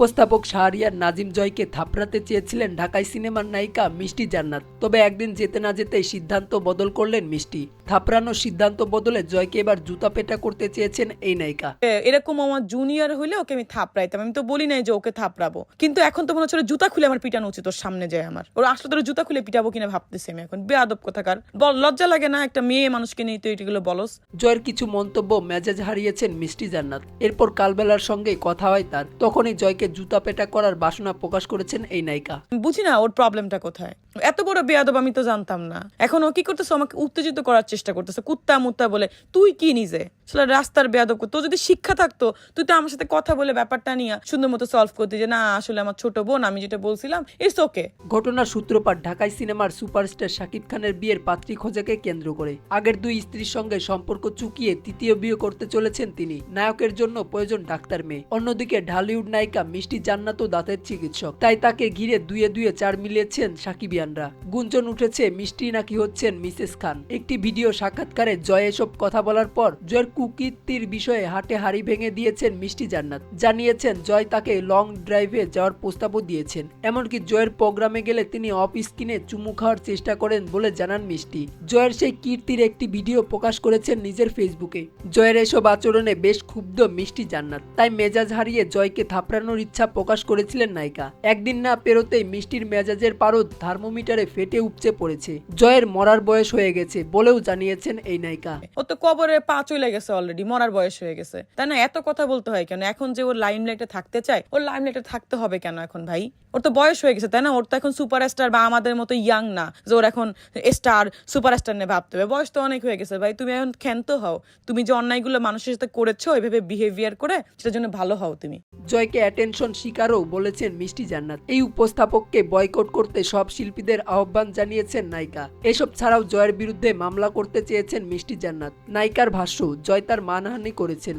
উপস্থাপক শাহরিয়ার নাজিম জয়কে থাপড়াতে চেয়েছিলেন ঢাকায় সিনেমার নায়িকা মিষ্টি জান্নাত। তবে একদিন যেতে না যেতেই সিদ্ধান্ত বদল করলেন মিষ্টি। থাপড়ানোর সিদ্ধান্ত বদলে জয়কে এবার জুতা পেটা করতে চেয়েছেন এই নায়িকা। এরকম আমার জুনিয়র হইলে ওকে আমি থাপড়াইতাম। আমি তো বলি নাই যে ওকে থাপড়াবো। কিন্তু এখন তো মনে হচ্ছে জুতা খুলে আমার পিটানো উচিত ওর সামনে যায় আমার। ওর আসলে তোর জুতা খুলে পিটাবো কিনা ভাবতেছি আমি এখন। বেয়াদব কোথাকার। বল লজ্জা লাগে না একটা মেয়ে মানুষকে নিয়ে তুই এগুলো বলস? জয়ের কিছু মন্তব্য মেজাজ হারিয়েছেন মিষ্টি জান্নাত। এরপর কালবেলার সঙ্গে কথা হয় তার। তখনই জয়কে জুতা পেটা করার বাসনা প্রকাশ করেছেন এই নায়িকা। বুঝি না ওর প্রবলেমটা কোথায়। এত বড় বেয়াদব আমি তো জানতাম না। এখন ও কি করতেছে? আমাকে উত্তেজিত করার চেষ্টা করতেছে। কুত্তা মুত্তা বলে, তুই কি নিজে? আসলে রাস্তার বেয়াদব তোর যদি শিক্ষা থাকতো, তুই তো আমার সাথে কথা বলে ব্যাপারটা নিয়ে সুন্দর মতো সলভ করতে যে, না, আসলে আমার ছোট বোন, আমি যেটা বলছিলাম ইটস ওকে ঘটনার সূত্রপাত, ঢাকাই সিনেমার সুপারস্টার শাকিব খানের বিয়ের পাত্রী খোঁজাকে কেন্দ্র করে। আগের দুই স্ত্রীর সঙ্গে সম্পর্ক চুকিয়ে তৃতীয় বিয়ে করতে চলেছেন তিনি। নায়কের জন্য প্রয়োজন ডাক্তার মেয়ে। অন্যদিকে ঢালিউড নায়িকা মিষ্টি জান্নাতও দাঁতের চিকিৎসক। তাই তাকে ঘিরে দুয়ে দুয়ে চার মিলিয়েছেন সাকিবিয়ানরা গুঞ্জন উঠেছে, মিষ্টি নাকি হচ্ছেন মিসেস খান? একটি ভিডিও সাক্ষাৎকারে জয় এসব কথা বলার পর জয়ের কুকীর্তির বিষয়ে হাটে হাড়ি ভেঙে দিয়েছেন মিষ্টি জান্নাত। জানিয়েছেন, জয় তাকে লং ড্রাইভে যাওয়ার প্রস্তাবও দিয়েছেন। এমনকি জয়ের প্রোগ্রামে গেলে তিনি অফ স্ক্রিনে চুমু খাওয়ার চেষ্টা করেন বলে জানান মিষ্টি। জয়ের সেই কীর্তির একটি ভিডিও প্রকাশ করেছেন নিজের ফেসবুকে। জয়ের এসব আচরণে বেশ ক্ষুব্ধ মিষ্টি জান্নাত। তাই মেজাজ হারিয়ে জয়কে থাপড়ানোর ইচ্ছা প্রকাশ করেছিলেন নায়িকা। একদিন না পেরোতেই মিষ্টির মেজাজের পারদ থার্মোমিটারে ফেটে উপচে পড়েছে। জয়ের মরার বয়স হয়ে গেছে বলেও জানিয়েছেন এই নায়িকা। ও তো কবরে পা চলে গেছে অলরেডি মরার বয়স হয়ে গেছে। তাই না এত কথা বলতে হয় কেন? এখন যে ওর লাইম লাইটে থাকতে চায় ওর লাইম লাইটে থাকতে হবে কেন এখন ভাই? ওর তো বয়স হয়ে গেছে তাই না? ওর তো এখন সুপার স্টার বা আমাদের মতো ইয়াং না যে ওর এখন স্টার সুপার স্টার নিয়ে ভাবতে হবে। বয়স তো অনেক হয়ে গেছে ভাই তুমি এখন ক্ষান্ত হও। তুমি যে অন্যায়গুলো মানুষের সাথে করেছ ওইভাবে বিহেভিয়ার করে সেটার জন্য ভালো হও তুমি। জয়কে অ্যাটেনশন শিকারও বলেছেন মিষ্টি জান্নাত। এই উপস্থাপককে বয়কট করতে সব শিল্পীদের আহ্বান জানিয়েছেন নায়িকা। এসব ছাড়াও জয়ের বিরুদ্ধে মামলা করতে চেয়েছেন মিষ্টি জান্নাত। নায়িকার ভাষ্য, জয় তার মানহানি করেছেন।